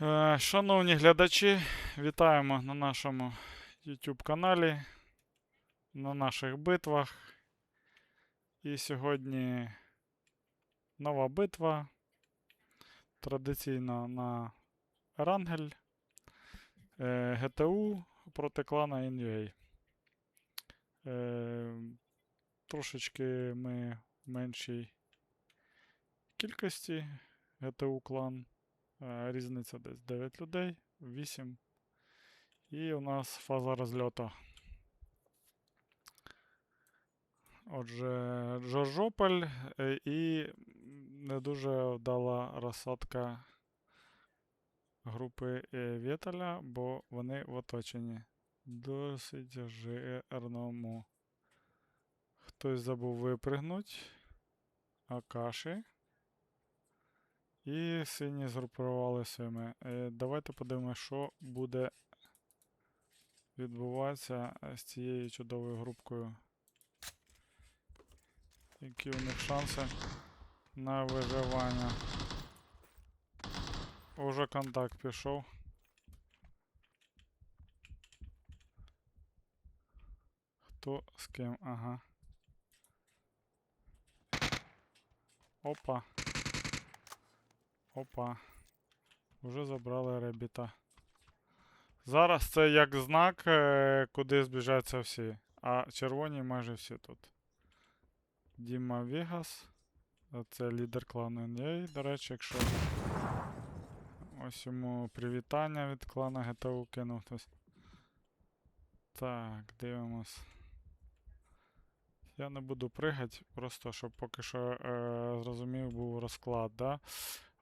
Е, Шановні глядачі, вітаємо на нашому YouTube каналі, на наших битвах. І сьогодні нова битва. Традиційно на Рангель. Е, ГТУ проти клана NUA. Е, Трошечки ми в меншій кількості ГТУ клан. Е, Різниця десь 9 людей, 8. І у нас фаза розльоту. Отже, Джорджополь е, і не дуже вдала розсадка групи е, Вєталя, бо вони в оточенні. Досить жирному. Хтось забув випригнуть. Акаші. І сині згрупували своїми. Е, давайте подивимося, що буде відбуватися е, з цією чудовою групкою. Які у них шанси на виживання. Уже контакт пішов. Хто з ким? Ага. Опа. Опа. Уже забрали ребіта. Зараз це як знак, е, куди збіжаться всі. А червоні майже всі тут. Діма Вігас. Це лідер клану NA, до речі, якщо. Ось йому привітання від клана ГТУ кинув хтось. Так, дивимось. Я не буду пригати, просто щоб поки що е, зрозумів був розклад, да?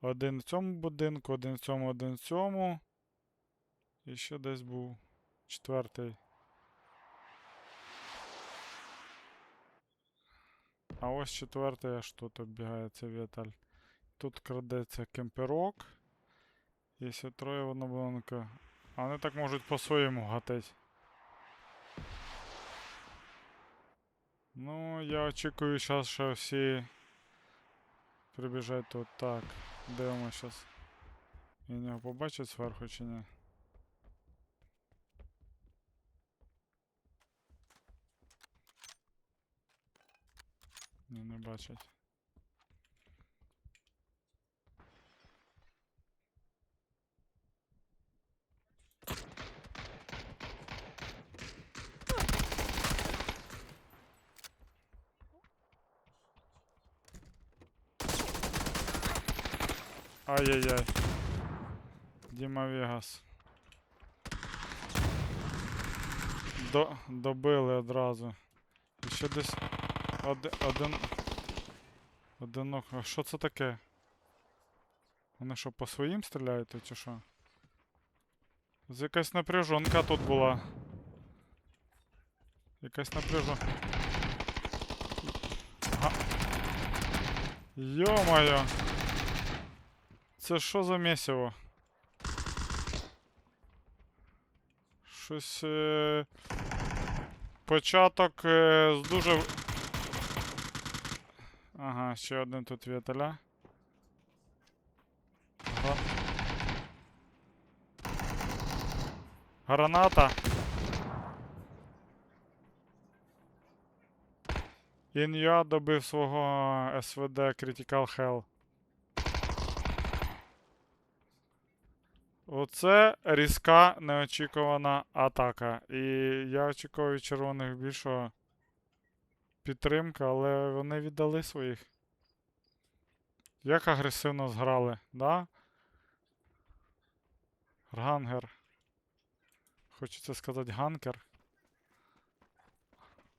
Один в цьому будинку, один в цьому, один в цьому. І ще десь був четвертий. А ось четвертий аж тут оббігається Віталь. Тут крадеться кемперок. Якщо троє в одному А вони так можуть по-своєму гатить. Ну, я очікую зараз, що всі прибіжать тут. Так, дивимося зараз. Він його побачить зверху чи ні? Ні, не бачать. Ай-яй-яй. Діма Вегас. До, добили одразу. І ще десь один. Один. Одинок. А що це таке? Вони що, по своїм стріляють чи що? З якась напряжонка тут була. Якась напряжонка. Ага. Йо-моє! Це що за місиво? Щось. Е... Початок е... з дуже. Ага, ще один тут віталя. Гра... Граната. Ін'я добив свого СВД Critical Hell. Оце різка неочікувана атака. І я від червоних більшого підтримка, але вони віддали своїх. Як агресивно зграли, да? Гангер. Хочеться сказати ганкер.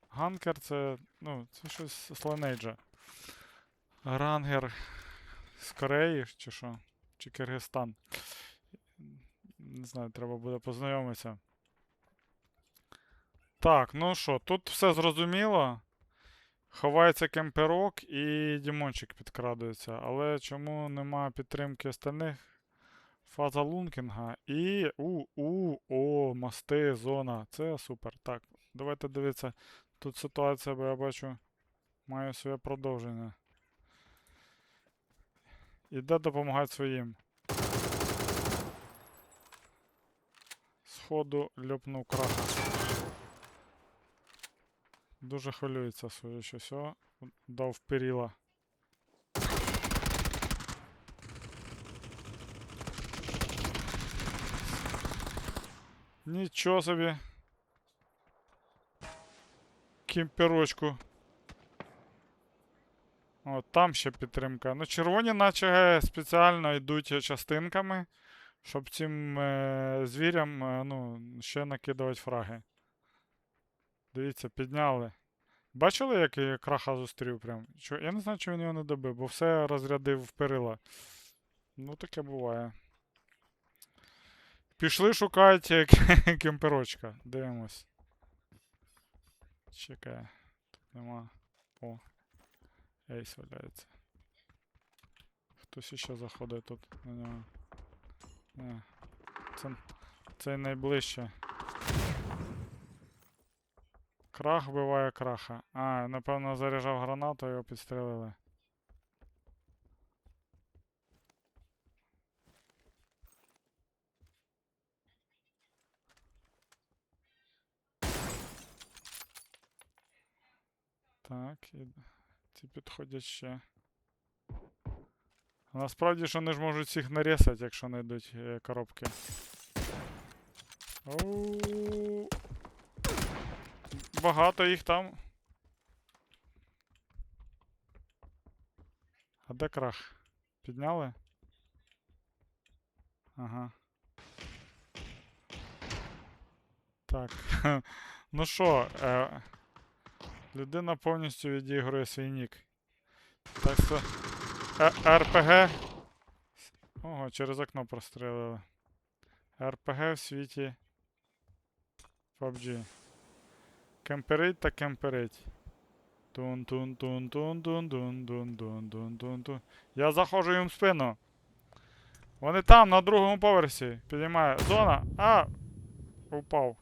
Ганкер це. ну, це щось з Lineage. Грангер з Кореї чи що? Чи Киргизстан. Не знаю, треба буде познайомитися. Так, ну що, тут все зрозуміло. Ховається кемперок і Дімончик підкрадується. Але чому нема підтримки остальних? Фаза лункінга. І. У, у, о, мости, зона. Це супер. Так, давайте дивитися. Тут ситуація, бо я бачу, має своє продовження. Іде допомагати своїм. Походу льопнув краха. Дуже хвилюється, судячи всього. Дав перила. Нічого собі. Кімперочку. О, там ще підтримка. Ну, червоні, наче спеціально йдуть частинками, щоб цим е, звірям е, ну, ще накидувати фраги. Дивіться, підняли. Бачили, як я краха зустрів прям? Чо, я не знаю, чи він його не добив, бо все розрядив в перила. Ну, таке буває. Пішли шукати кемперочка. Дивимось. Чекай. Тут нема. О. Ейс валяється. Хтось іще заходить тут на нього. Ні. Це, це найближче. Крах вбиває краха. А, напевно, заряджав гранату, його підстрелили. Так, і ці підходять ще. Насправді ж вони ж можуть всіх нарісати, якщо знайдуть е, коробки. Багато їх там. А де крах? Підняли? Ага. Так. ну що, е, людина повністю відігрує свій нік. Так що. РПГ. Ого, через окно прострелили. РПГ в світі. PUBG. Кемперить та кемперить. тун тун тун тун тун тун тун тун тун тун тун Я заходжу їм в спину. Вони там, на другому поверсі. Підіймаю. Зона. А! Упав.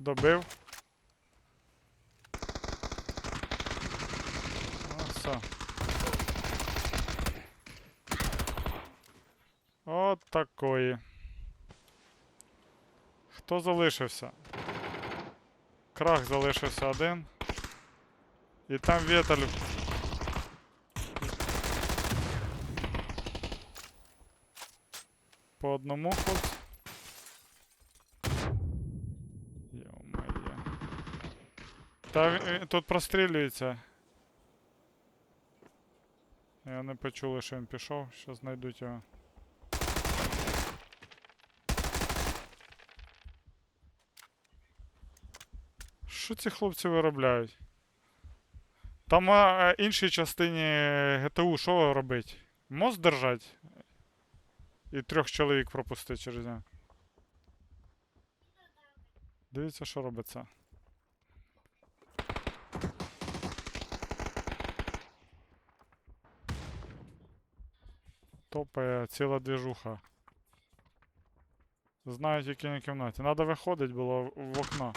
Добив. Ну, все. От такої. Хто залишився? Крах залишився один. І там Вєталь. По одному хлопцю. Йо-моє. Та тут прострілюється. Я не почули, що він пішов, що знайдуть його. Що ці хлопці виробляють? Там а, е, іншій частині ГТУ що робить? Мост держать? І трьох чоловік пропустити через нього. Дивіться, що робиться. Топає ціла двіжуха. Знають, які на кімнаті. Надо виходить було в окно.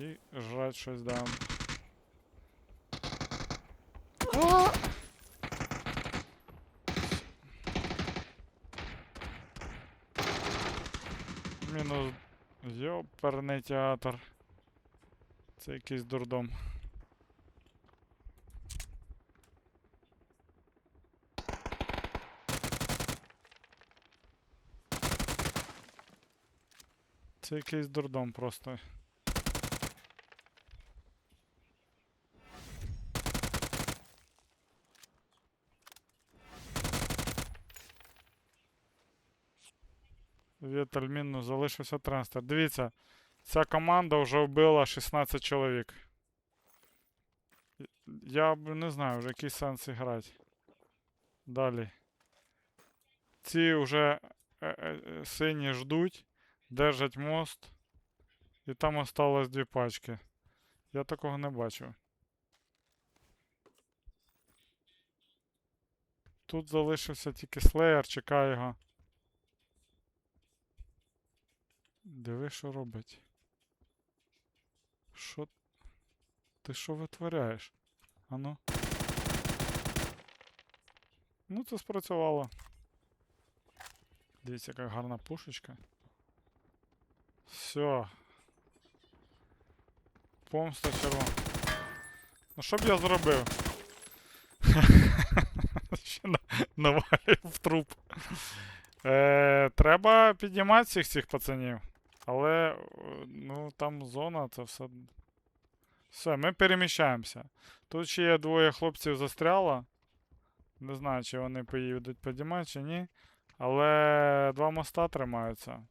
І жрать щось дам. А! Мінус. Йоперний театр. Це якийсь дурдом. Це якийсь дурдом просто. Вітальміну залишився транспорт. Дивіться, ця команда вже вбила 16 чоловік. Я не знаю, вже який сенс грати. Далі. Ці вже е, е, сині ждуть, держать мост. І там осталось дві пачки. Я такого не бачив. Тут залишився тільки слеєр, чекаю його. Диви, що робить. Що? Ти що витворяєш? Ану. Ну, це спрацювало. Дивіться, яка гарна пушечка. Все. Помста червона. Ну що б я зробив? Ще на- навалив в труп. Е, треба піднімати всіх цих пацанів. Але, е, ну, там зона, це все. Все, ми переміщаємося. Тут ще є двоє хлопців застряло. Не знаю, чи вони поїдуть підіймати, чи ні. Але два моста тримаються.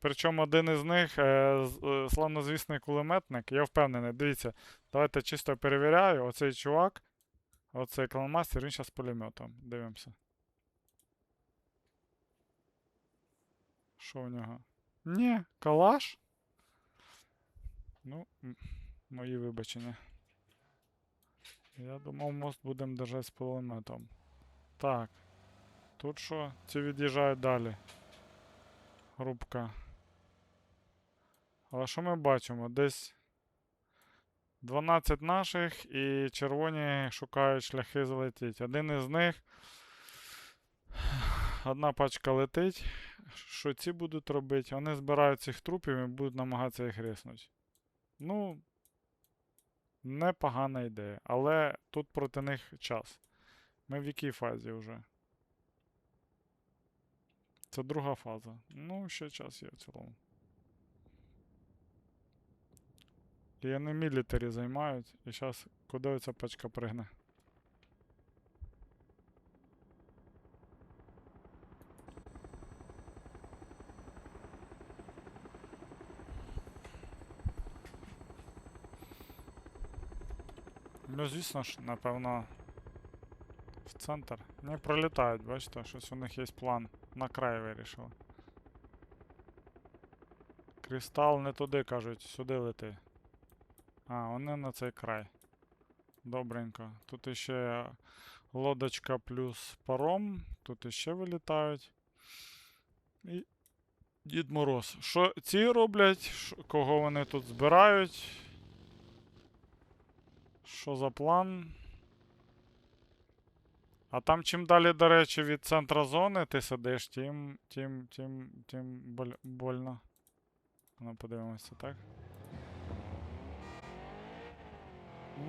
Причому один із них е, е, славнозвісний кулеметник. Я впевнений. Дивіться, давайте чисто перевіряю. Оцей чувак, оцей кланмастер, він зараз з пулеметом. Дивимося. Що у нього? Ні, калаш. Ну, мої вибачення. Я думав, мост будемо держати з пулеметом. Так. Тут що? Ці від'їжджають далі. Групка. Але що ми бачимо? Десь 12 наших і червоні шукають шляхи залетіти. Один із них. Одна пачка летить. Що ці будуть робити? Вони збирають цих трупів і будуть намагатися їх резнути. Ну, непогана ідея. Але тут проти них час. Ми в якій фазі вже? Це друга фаза. Ну, ще час є в цілому. І вони мілітарі займають. І зараз куди ця пачка пригне? Ну, звісно ж, напевно, в центр. Не пролітають, бачите, щось у них є план. На край вирішили. Кристал не туди, кажуть, сюди лети. А, вони на цей край. Добренько. Тут іще лодочка плюс паром. Тут іще вилітають. І Дід Мороз. Що ці роблять? Кого вони тут збирають? Що за план? А там чим далі, до речі, від центра зони ти сидиш, тим, тим, тим, тим боль, больно. Ну, подивимося, так?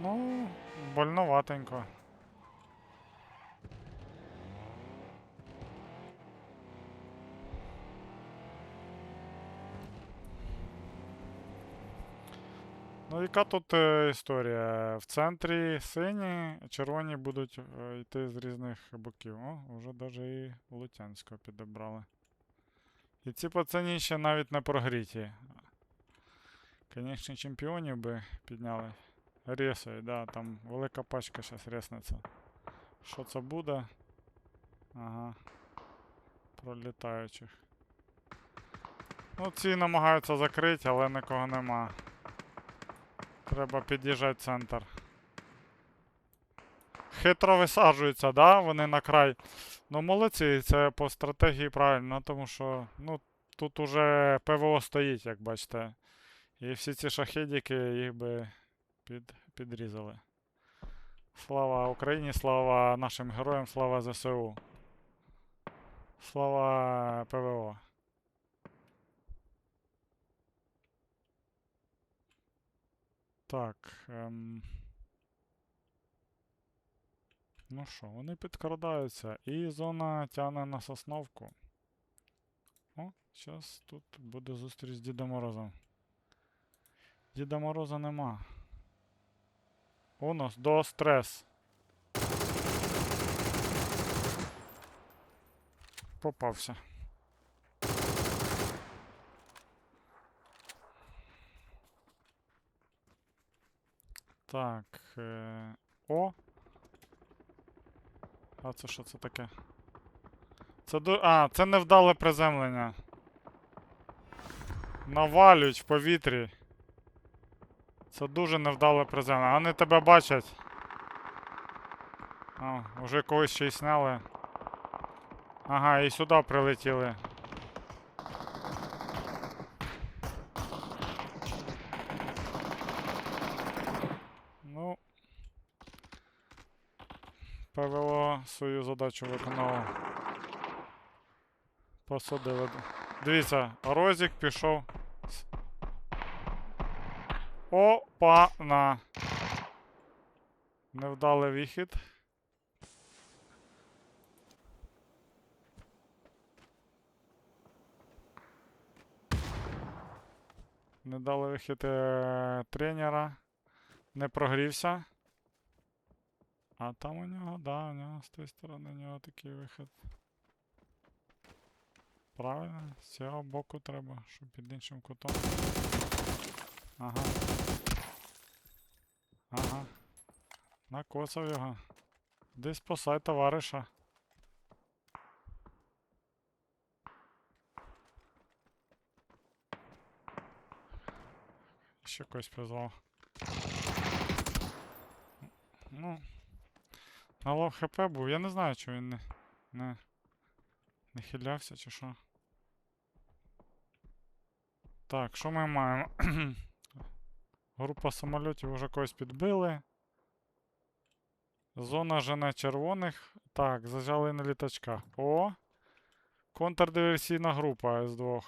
Ну, больноватенько. Ну, яка тут е, історія? В центрі сині, червоні будуть е, йти з різних боків. О, вже даже і Лутянського підібрали. І ці пацані ще навіть не прогріті. Конечно, чемпіонів би підняли. Ресою, да, там велика пачка зараз реснеться. Що це буде? Ага. Пролітаючих. Ну, ці намагаються закрити, але нікого нема. Треба під'їжджати в центр. Хитро висаджуються, да? Вони на край. Ну, молодці, це по стратегії правильно, тому що, ну, тут уже ПВО стоїть, як бачите. І всі ці шахедики їх би під, підрізали. Слава Україні, слава нашим героям, слава ЗСУ. Слава ПВО. Так. Ем... Ну що, вони підкрадаються. І зона тягне на сосновку. О, зараз тут буде зустріч з Дідом Морозом. Діда Мороза нема. Унос, до стрес. Попався. Так. Е... О! А це що це таке? Це ду... А, це невдале приземлення. Навалюють в повітрі. Це дуже невдале приземлення. Вони тебе бачать. А, вже когось ще й сняли. Ага, і сюди прилетіли. Ну. ПВО свою задачу виконало. Посадили. Дивіться, Розік пішов. с- Опа на. Невдалий вихід. Невдалий вихід е, тренера. Не прогрівся. А там у нього, да, у нього з тієї сторони у нього такий вихід. Правильно, з цього боку треба, щоб під іншим кутом. Ага. Ага. Накоцав його. Десь спасай товариша. Ще когось призвав. Ну. На хп був. Я не знаю, чи він не. не. Не хилявся чи що. Так, що ми маємо? Група самольотів вже когось підбили. Зона жене червоних. Так, зажали на літачках. О! Контрдиверсійна група С2.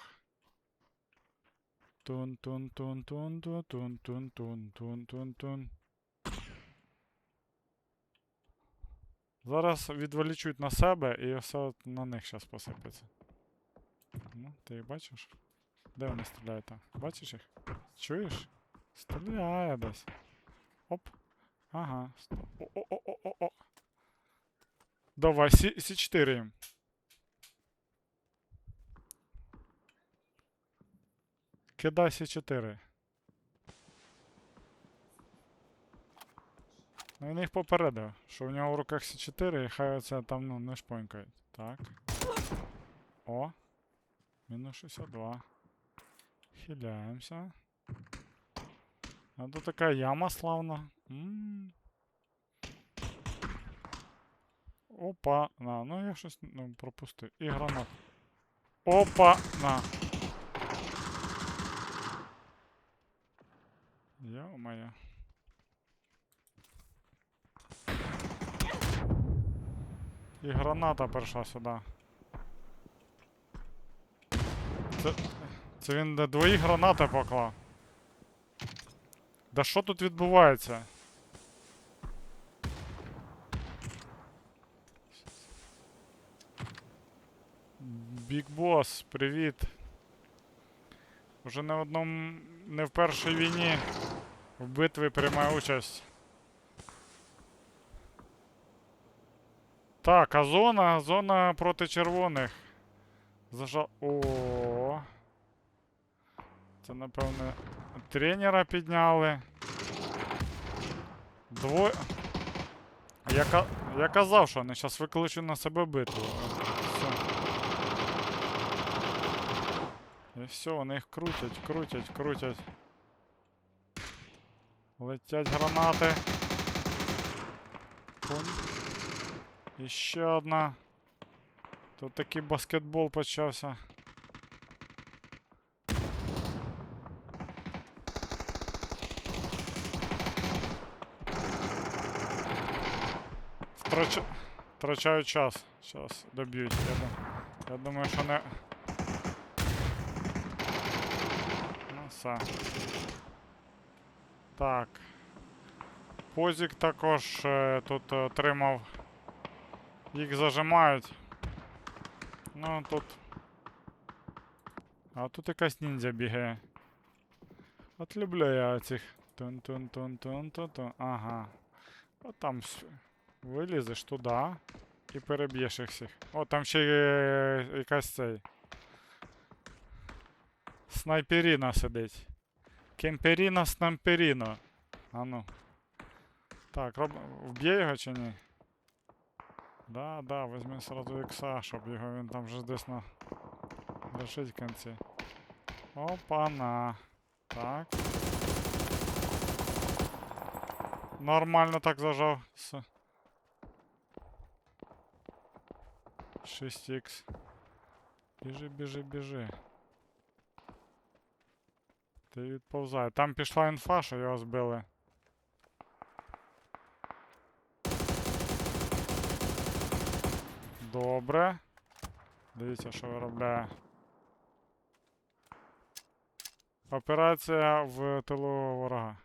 тун тун Зараз відволічуть на себе і все на них зараз посипеться. Ну, ти їх бачиш? Де вони стріляють там? Бачиш їх? Чуєш? Стріляє десь. Оп. Ага. О-о-о-о-о. Давай, Сі- Сі-4 їм. Кидай Сі-4. Ну він їх попередив, що в нього в руках Сі-4 і хай оце там ну, не шпонькають. Так. О. Мінус 62. Хиляємося. А тут така яма славна. М. Опа, на, ну я щось ну, пропустив. І гранат. Опа, на. Йо-моє. І граната перша сюди. Це, це він де двої гранати поклав. Да що тут відбувається? Біг бос, привіт. Уже не в одному, не в першій війні в битві приймає участь. Так, а зона, зона проти червоних. Зажав. О. Це, напевне, тренера підняли. Двоє. Я, я казав, що вони зараз викличуть на себе битву. Все. І все, вони їх крутять, крутять, крутять. Летять гранати. Пунь. І ще одна. Тут такий баскетбол почався. Втрач... Втрачаю час. Зараз доб'ють. Я, дум- я думаю, що не. Ну, все. Так. Позік також е, тут отримав. Їх зажимають. Ну тут. А тут якась ніндзя бігає. От люблю я цих. тун тун тун тун тун тун Ага. От там вилізеш туди і переб'єш їх всіх. О, там ще є якась цей. Снайперіна сидить. Кемперіна снамперіно. А ну. Так, роб... вб'є його чи ні? Да, да, візьми сразу ікса, щоб його він там вже десь на. лежить в кінці. Опа-на. Так. Нормально так зажав. С. 6х. Біжи, біжи, біжи. Ти відповзай. Там пішла інфа, що його збили. Добре. Дивіться, що виробляє. Операція в тилу ворога.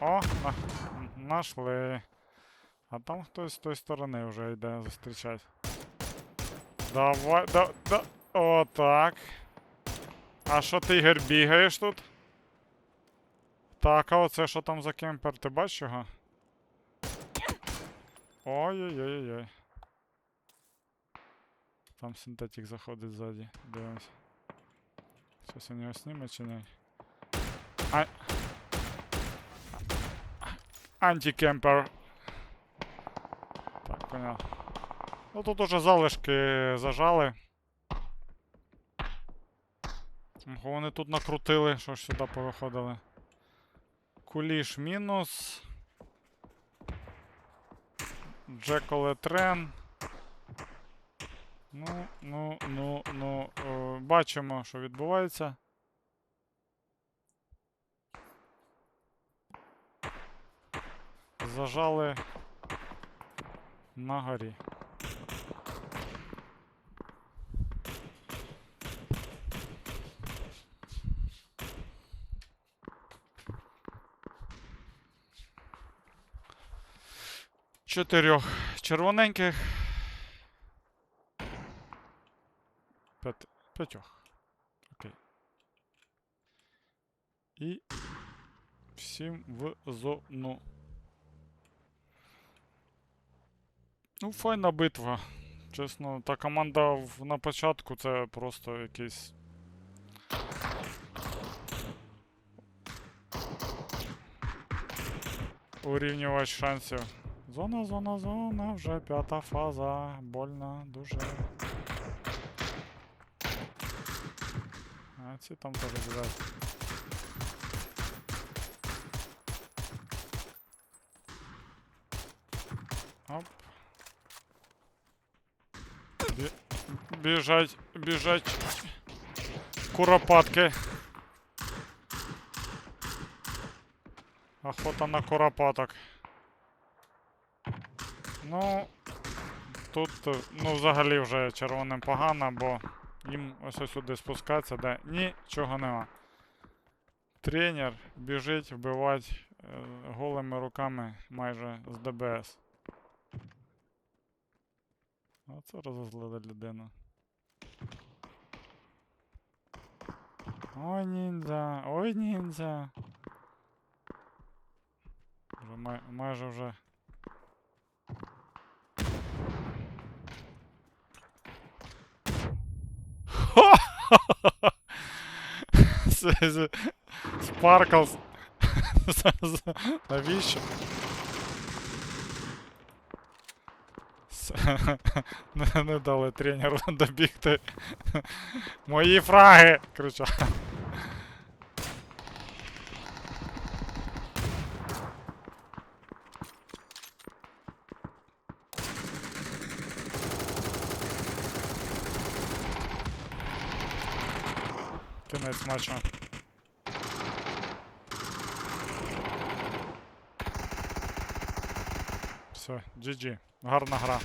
О, на, нашли. А там хтось з тої сторони вже йде зустрічати. Давай, да, да. Отак. А що ти, Ігор, бігаєш тут? Так, а оце що там за кемпер? Ти бачиш його? Ой-ой-ой-ой. Там синтетик заходить ззаді. Дивимось. Щось він його сніме чи ні? А... Антикемпер. Так, понял. Ну тут уже залишки зажали. Ого, вони тут накрутили, що ж сюди повиходили. Куліш мінус. Джеколе Трен. Ну, ну, ну, ну. О, бачимо, що відбувається. Зажали на горі. Чотирьох червоненьких. П'ятьох. Окей. І всім в зону. Ну, файна битва. Чесно, та команда в, на початку це просто якийсь. Урівнювач шансів. Зона, зона, зона, вже п'ята фаза. Больно, дуже. А ці там теж біжать. Оп. Бі... Біжать, біжать. Куропатки. Охота на куропаток. Ну. Тут, ну, взагалі вже червоним погано, бо їм ось сюди спускатися, де нічого нема. Тренер біжить вбивати е, голими руками майже з ДБС. Оце розозлила людину. Ой, ніндзя, ой, ніндзя. Вже май, майже вже. Це- це- Спарклс. Навіщо? Не дали тренеру добігти. Мої фраги! кричав. Матчу. Все, GG. Гарна гра.